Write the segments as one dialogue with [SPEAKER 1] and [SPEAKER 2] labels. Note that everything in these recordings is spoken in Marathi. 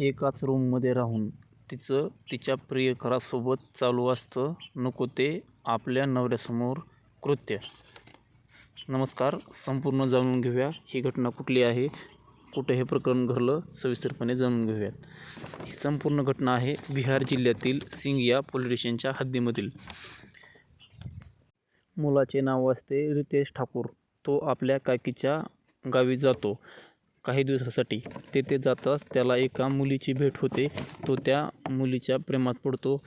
[SPEAKER 1] एकाच रूममध्ये राहून तिचं तिच्या प्रियकरासोबत चालू असतं. नको ते आपल्या नवऱ्यासमोर कृत्य. नमस्कार संपूर्ण जाणून घेऊया. ही घटना कुठली आहे? कुठं हे प्रकरण घडलं? सविस्तरपणे जाणून घेऊयात. ही संपूर्ण घटना आहे बिहार जिल्ह्यातील सिंगिया पोलीस स्टेशनच्या हद्दीमधील. मुलाचे नाव असते रितेश ठाकूर. तो आपल्या काकीच्या गावी जातो. काही दिवसासाठी. तेथे जाताच त्याला एका मुलीची भेट होते. तो त्या मुलीच्या प्रेमात पडतो.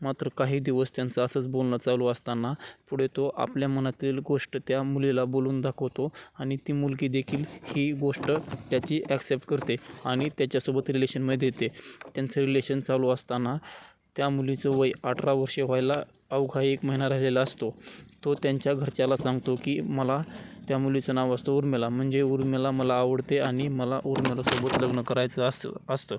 [SPEAKER 1] मात्र काही दिवस त्यांचं असंच बोलणं चालू असताना पुढे तो आपल्या मनातील गोष्ट त्या मुलीला बोलून दाखवतो आणि ती मुलगी देखील ही गोष्ट त्याची ॲक्सेप्ट करते आणि त्याच्यासोबत रिलेशनमध्ये येते. त्यांचं रिलेशन चालू असताना त्या मुलीचं वय अठरा वर्षे व्हायला अवघा एक महिना राहिलेला असतो तो त्यांच्या घरच्याला सांगतो की मला त्या मुलीचं नाव असतं उर्मिला. म्हणजे उर्मिला मला आवडते आणि मला उर्मिलासोबत लग्न करायचं असं असतं.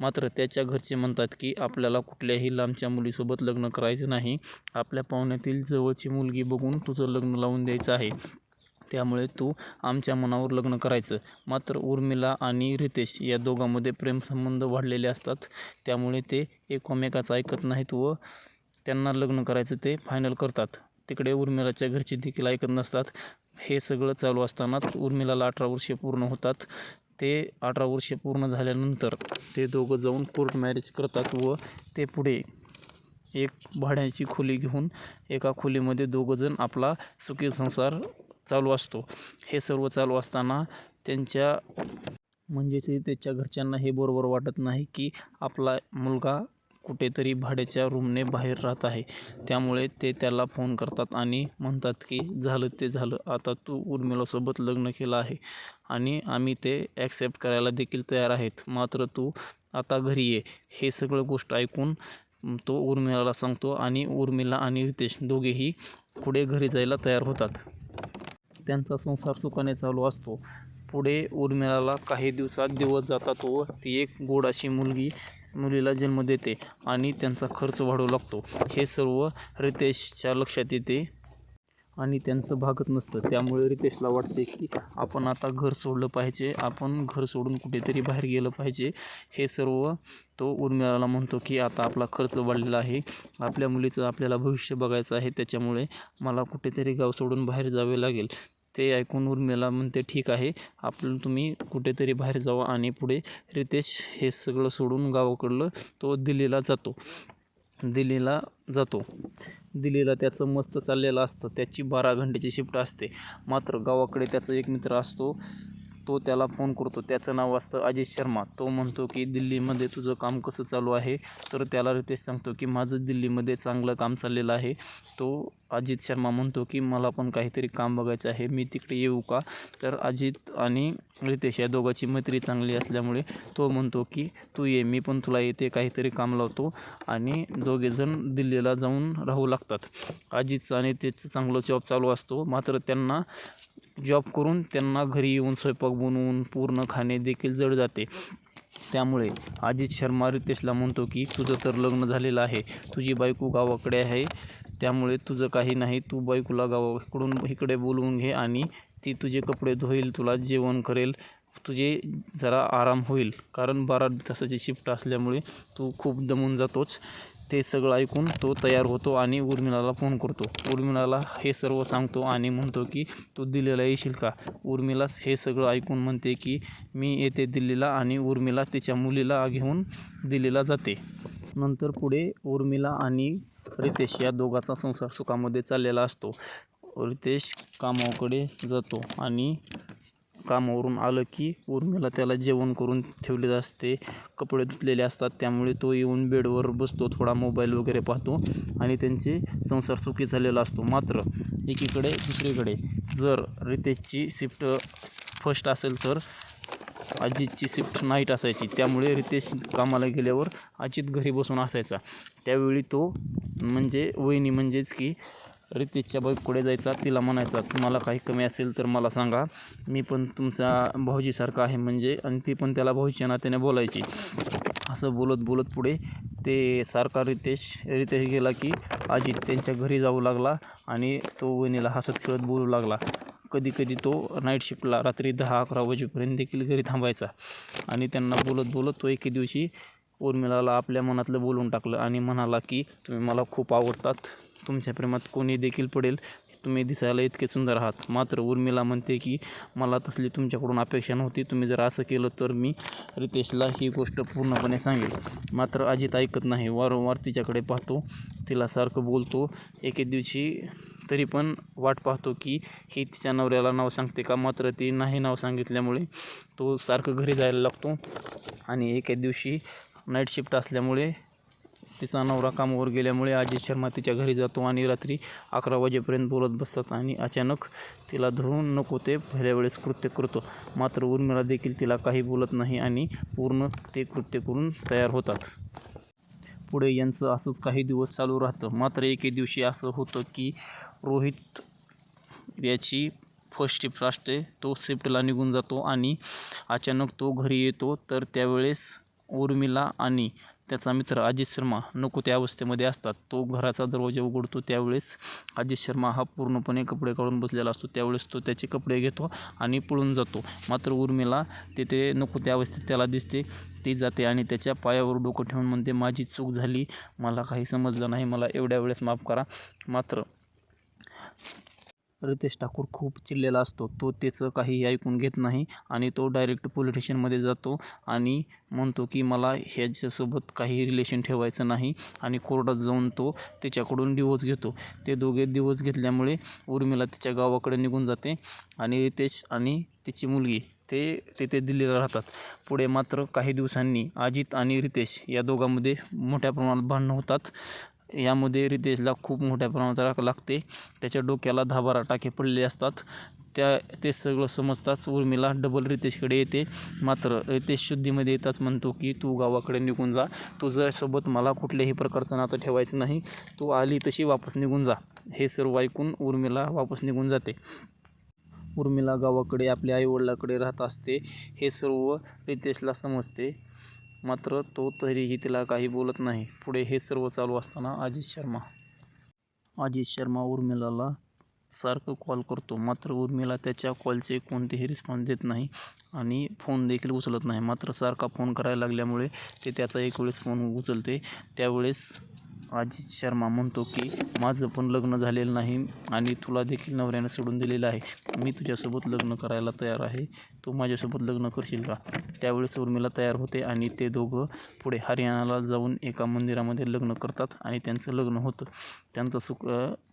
[SPEAKER 1] मात्र त्याच्या घरचे म्हणतात की आपल्याला कुठल्याही लांबच्या मुलीसोबत लग्न करायचं नाही. आपल्या पाहुण्यातील जवळची मुलगी बघून तुझं लग्न लावून द्यायचं आहे. त्यामुळे तू आमच्या मनावर लग्न करायचं. मात्र उर्मिला आणि रितेश या दोघांमध्ये प्रेमसंबंध वाढलेले असतात. त्यामुळे ते एकमेकाचं ऐकत नाहीत व त्यांना लग्न करायचं ते फायनल करतात. तिकडे उर्मिलाच्या घरचे देखील ऐकत नसतात. हे सगळं चालू असतानाच उर्मिलाला अठरा वर्षे पूर्ण होतात. ते अठरा वर्षे पूर्ण झाल्यानंतर ते दोघं जाऊन कोर्ट मॅरेज करतात व ते पुढे एक भाड्याची खोली घेऊन एका खोलीमध्ये दोघंजण आपला सुखी संसार चालू असतो. हे सर्व चालू असताना त्यांच्या म्हणजेच त्याच्या घरच्यांना हे बरोबर वाटत नाही की आपला मुलगा कुठेतरी भाड्याच्या रूमने बाहेर राहत आहे. त्यामुळे ते त्याला फोन करतात आणि म्हणतात की झालं ते झालं. आता तू उर्मिलासोबत लग्न केलं आहे आणि आम्ही ते ॲक्सेप्ट करायला देखील तयार आहेत. मात्र तू आता घरी ये. हे सगळं गोष्ट ऐकून तो उर्मिलाला सांगतो आणि उर्मिला आणि रितेश दोघेही पुढे घरी जायला तयार होतात. त्यांचा संसार सुखाने चालू असतो. पुढे उर्मिलाला काही दिवसात दिवस जातात व ती एक गोड अशी मुलगी मुलीला जन्म देते आणि त्यांचा खर्च वाढू लागतो. हे सर्व रितेशच्या लक्षात येते आणि त्यांचं भागत नसतं. त्यामुळे रितेशला वाटते की आपण आता घर सोडलं पाहिजे. आपण घर सोडून कुठेतरी बाहेर गेलं पाहिजे. हे सर्व तो उर्मिळाला म्हणतो की आता आपला खर्च वाढलेला आहे. आपल्या मुलीचं आपल्याला भविष्य बघायचं आहे. त्याच्यामुळे मला कुठेतरी गाव सोडून बाहेर जावे लागेल. ते ऐकून उर्मिला म्हणते ठीक आहे आपण तुम्ही कुठेतरी बाहेर जावा आणि पुढे रितेश हे सगळं सोडून गावाकडलं तो दिल्लीला जातो. दिल्लीला जातो. दिल्लीला त्याचं मस्त चाललेलं असतं. त्याची बारा घंट्याची शिफ्ट असते. मात्र गावाकडे त्याचा एक मित्र असतो तो त्याला फोन करतो. त्याचं नाव असतं अजित शर्मा. तो म्हणतो की दिल्लीमध्ये तुझं काम कसं चालू आहे? तर त्याला रितेश सांगतो की माझं दिल्लीमध्ये चांगलं काम चाललेलं आहे. तो अजित शर्मा म्हणतो की मला पण काहीतरी काम बघायचं आहे. मी तिकडे येऊ का? तर अजित आणि रितेश या दोघांची मैत्री चांगली असल्यामुळे तो म्हणतो की तू ये मी पण तुला येते. काहीतरी काम लावतो. आणि दोघेजण दिल्लीला जाऊन राहू लागतात. अजितचं आणि त्याचं चांगलं जॉब चालू असतो. मात्र त्यांना जॉब करून त्यांना घरी येऊन स्वयंपाक बनवून पूर्ण खाणे देखील जड जाते. त्यामुळे अजित शर्मा रितेशला म्हणतो की तुझं तर लग्न झालेलं आहे. तुझी बायको गावाकडे आहे. त्यामुळे तुझं काही नाही. तू बायकोला गावाकडून इकडे बोलवून घे आणि ती तुझे कपडे धुईल तुला जेवण करेल. तुझे जरा आराम होईल. कारण बारा तासाची शिफ्ट असल्यामुळे तू खूप दमून जातोच. ते सगळं ऐकून तो तयार होतो आणि उर्मिलाला फोन करतो. उर्मिलाला हे सर्व सांगतो आणि म्हणतो की तू दिल्लीला येशील का? उर्मिलास हे सगळं ऐकून म्हणते की मी येते दिल्लीला आणि उर्मिला तिच्या मुलीला घेऊन दिल्लीला जाते. नंतर पुढे उर्मिला आणि रितेश या दोघाचा संसार सुखामध्ये चाललेला असतो. रितेश कामाकडे जातो आणि कामावरून आलं की उर्मिला त्याला जेवण करून ठेवले असते. कपडे धुतलेले असतात. त्यामुळे तो येऊन बेडवर बसतो. थोडा मोबाईल वगैरे पाहतो आणि त्यांचे संसार सुखी झालेला असतो. मात्र एकीकडे दुसरीकडे जर रितेशची शिफ्ट फर्स्ट असेल तर अजितची शिफ्ट नाईट असायची. त्यामुळे रितेश कामाला गेल्यावर अजित घरी बसून असायचा. त्यावेळी तो म्हणजे वहिनी म्हणजेच की रितेशच्या बाईककडे जायचा तिला म्हणायचा तुम्हाला काही कमी असेल तर मला सांगा. मी पण तुमचा भाऊजीसारखा आहे म्हणजे. आणि ती पण त्याला भाऊजीच्या नात्याने बोलायची. असं बोलत बोलत पुढे ते सारखा रितेश रितेश गेला की अजित त्यांच्या घरी जाऊ लागला आणि तो वहिनीला हसत खेळत बोलू लागला. कधी कधी तो नाईट शिफ्टला रात्री दहा अकरा वाजेपर्यंत देखील घरी थांबायचा. आणि त्यांना बोलत बोलत तो एके दिवशी उर्मिलाला आपल्या मनातलं बोलून टाकलं आणि म्हणाला की तुम्ही मला खूप आवडतात. तुमच्या प्रेमात कोणी देखील पडेल. तुम्ही दिसायला इतके सुंदर आहात. मात्र उर्मिला म्हणते की मला तसली तुमच्याकडून अपेक्षा नव्हती. तुम्ही जर असं केलं तर मी रितेशला ही गोष्ट पूर्णपणे सांगेल. मात्र अजित ऐकत नाही. वारंवार तिच्याकडे पाहतो. तिला सारखं बोलतो. एके दिवशी तरी पण वाट पाहतो की ही तिच्या नवऱ्याला नाव सांगते का? मात्र ती नाही नाव सांगितल्यामुळे तो सारखं घरी जायला लागतो. आणि एके दिवशी नाईट शिफ्ट असल्यामुळे तिचा नवरा कामावर गेल्यामुळे अजित शर्मा तिच्या घरी जातो आणि रात्री अकरा वाजेपर्यंत बोलत बसतात आणि अचानक तिला धरून नको ते पहिल्या वेळेस कृत्य करतो. मात्र उर्मिला देखील तिला काही बोलत नाही आणि पूर्ण ते कृत्य करून तयार होतात. पुढे यांचं असंच काही दिवस चालू राहतं. मात्र एके दिवशी असं होतं की रोहित याची फर्स्ट शिफ्ट असते तो शिफ्टला निघून जातो आणि अचानक तो घरी येतो. तर त्यावेळेस उर्मिला आणि त्याचा मित्र अजित शर्मा नको त्या अवस्थेमध्ये असतात. तो घराचा दरवाजा उघडतो. त्यावेळेस अजित शर्मा हा पूर्णपणे कपडे काढून बसलेला असतो. त्यावेळेस तो त्याचे कपडे घेतो आणि पळून जातो. मात्र उर्मिला तिथे नको त्या अवस्थेत त्याला दिसते. ती जाते आणि त्याच्या पायावर डोकं ठेवून म्हणते माझी चूक झाली. मला काही समजलं नाही. मला एवढ्या वेळेस माफ करा. मात्र रितेश ठाकूर खूप चिडलेला असतो. तो त्याचं काही ऐकून घेत नाही आणि तो डायरेक्ट पोलीस स्टेशनमध्ये जातो आणि म्हणतो की मला ह्याच्यासोबत काही रिलेशन ठेवायचं नाही. आणि कोर्टात जाऊन तो त्याच्याकडून डिवोर्स घेतो. ते दोघे डिवोर्स घेतल्यामुळे उर्मिला तिच्या गावाकडे निघून जाते आणि रितेश आणि तिची मुलगी ते तिथे दिल्लीला राहतात. पुढे मात्र काही दिवसांनी अजित आणि रितेश या दोघांमध्ये मोठ्या प्रमाणात भांडणं होतात. यामध्ये रितेशला खूप मोठ्या प्रमाणात राख लागते. त्याच्या डोक्याला दहा बारा टाके पडलेले असतात. त्या ते सगळं समजताच उर्मिला डबल रितेशकडे येते. मात्र रितेश शुद्धीमध्ये येताच म्हणतो की तू गावाकडे निघून जा. तुझ्यासोबत मला कुठल्याही प्रकारचं नातं ठेवायचं नाही. तू आली तशी वापस निघून जा. हे सर्व ऐकून उर्मिला वापस निघून जाते. उर्मिला गावाकडे आपल्या आईवडिलाकडे राहत असते. हे सर्व रितेशला समजते. मात्र तो तरीही तिला काही बोलत नाही. पुढे हे सर्व चालू असताना अजित शर्मा. अजित शर्मा उर्मिलाला सारखं कॉल करतो. मात्र उर्मिला त्याच्या कॉलचे कोणतेही रिस्पॉन्स देत नाही आणि फोन देखील उचलत नाही. मात्र सारखा फोन करायला लागल्यामुळे ते त्याचा एक वेळेस फोन उचलते. त्यावेळेस अजित शर्मा म्हणतो की माझं पण लग्न झालेलं नाही आणि तुला देखील नवऱ्यानं सोडून दिलेलं आहे. मी तुझ्यासोबत लग्न करायला तयार आहे. तू माझ्यासोबत लग्न करशील का? त्यावेळेस उर्मिला तयार होते आणि ते दोघं पुढे हरियाणाला जाऊन एका मंदिरामध्ये लग्न करतात आणि त्यांचं लग्न होतं. त्यांचा सुख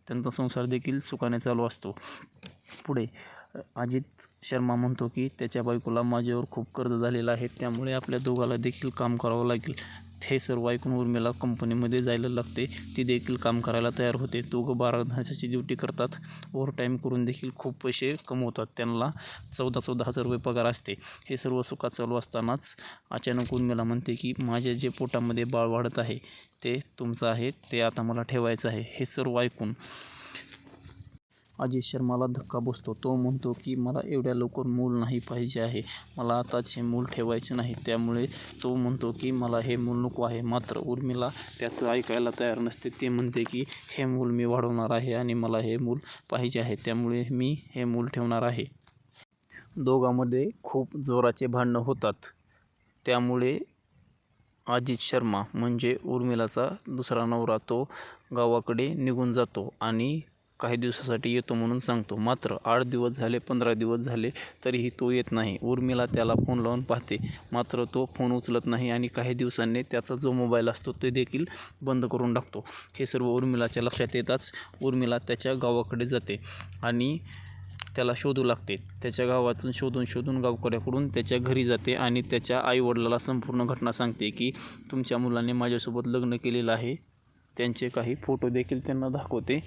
[SPEAKER 1] त्यांचा संसार देखील सुखाने चालू असतो. पुढे अजित शर्मा म्हणतो की त्याच्या बायकोला माझ्यावर खूप कर्ज झालेलं आहे. त्यामुळे आपल्या दोघाला देखील काम करावं लागेल. हे सर्व ऐकून उर्मिला कंपनीमध्ये जायला लागते. ती देखील काम करायला तयार होते. दोघं बारा तासाची ड्युटी करतात. ओव्हर टाईम करून देखील खूप पैसे कमवतात. त्यांना चौदा चौदा हजार रुपये पगार असते. हे सर्व सुखात चालू असतानाच अचानक उर्मिला म्हणते की माझ्या जे पोटामध्ये बाळ वाढत आहे ते तुमचं आहे. ते आता मला ठेवायचं आहे. हे सर्व ऐकून अजित शर्माला धक्का बसतो. तो म्हणतो की मला एवढ्या लवकर मूल नाही पाहिजे आहे. मला आताच हे मूल ठेवायचे नाही. त्यामुळे तो म्हणतो की मला हे मूल नको आहे. मात्र उर्मिला त्याचं ऐकायला तयार नसते. ते म्हणते की हे मूल मी वाढवणार आहे आणि मला हे मूल पाहिजे आहे. त्यामुळे मी हे मूल ठेवणार आहे. दोघांमध्ये खूप जोराचे भांडणं होतात. त्यामुळे अजित शर्मा म्हणजे उर्मिलाचा दुसरा नवरा तो गावाकडे निघून जातो आणि काही दिवसासाठी येतो म्हणून सांगतो. मात्र आठ दिवस झाले पंधरा दिवस झाले तरीही तो येत नाही. उर्मिला त्याला फोन लावून पाहते. मात्र तो फोन उचलत नाही आणि काही दिवसांनी त्याचा जो मोबाईल असतो ते देखील बंद करून टाकतो. हे सर्व उर्मिलाच्या लक्षात येताच उर्मिला त्याच्या गावाकडे जाते आणि त्याला शोधू लागते. त्याच्या गावातून शोधून शोधून गावकऱ्याकडून त्याच्या घरी जाते आणि त्याच्या आईवडिलाला संपूर्ण घटना सांगते की तुमच्या मुलाने माझ्यासोबत लग्न केलेलं आहे. त्यांचे काही फोटो देखील त्यांना दाखवते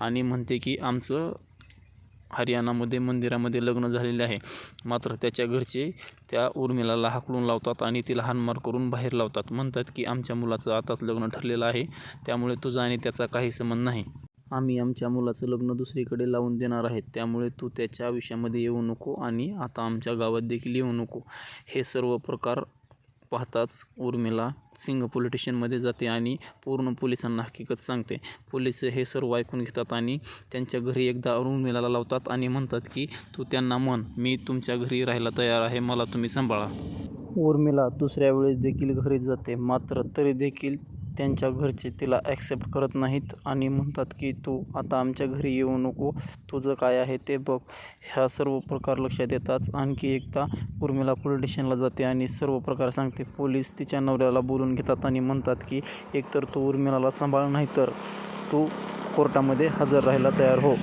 [SPEAKER 1] आणि म्हणते की आमचं हरियाणामध्ये मंदिरामध्ये लग्न झालेले आहे. मात्र त्याच्या घरचे त्या उर्मिलाला हाकलून लावतात आणि तिला हानमार करून बाहेर लावतात. म्हणतात की आमच्या मुलाचं आताच लग्न ठरलेलं आहे त्यामुळे तुझा आणि त्याचा काही संबंध नाही. आम्ही आमच्या मुलाचं लग्न दुसरीकडे लावून देणार आहेत त्यामुळे तू त्याच्या आयुष्यामध्ये येऊ नको आणि आता आमच्या गावात देखील येऊ नको. हे सर्व प्रकार पाहताच उर्मिला सिंग पोलीस स्टेशनमध्ये जाते आणि पूर्ण पोलिसांना हकीकत सांगते. पोलीस हे सर्व ऐकून घेतात आणि त्यांच्या घरी एकदा उर्मिलाला लावतात आणि म्हणतात की तू त्यांना म्हण मी तुमच्या घरी राहायला तयार आहे मला तुम्ही सांभाळा. उर्मिला दुसऱ्या वेळेस देखील घरी जाते मात्र तरी देखील त्यांच्या घरचे तिला ॲक्सेप्ट करत नाहीत आणि म्हणतात की तू आता आमच्या घरी येऊ नको. तुझं काय आहे ते बघ. ह्या सर्व प्रकार लक्षात येताच आणखी एकदा उर्मिला पोलीस स्टेशनला जाते आणि सर्व प्रकार सांगते. पोलीस तिच्या नवऱ्याला बोलून घेतात आणि म्हणतात की एकतर तू उर्मिलाला सांभाळ नाही तर तू कोर्टामध्ये हजर राहायला तयार हो.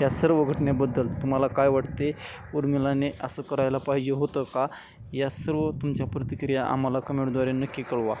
[SPEAKER 1] या सर्व घटनेबद्दल तुम्हाला काय वाटते? उर्मिलाने असं करायला पाहिजे होतं का? या सर्व तुमच्या प्रतिक्रिया आम्हाला कमेंटद्वारे नक्की कळवा.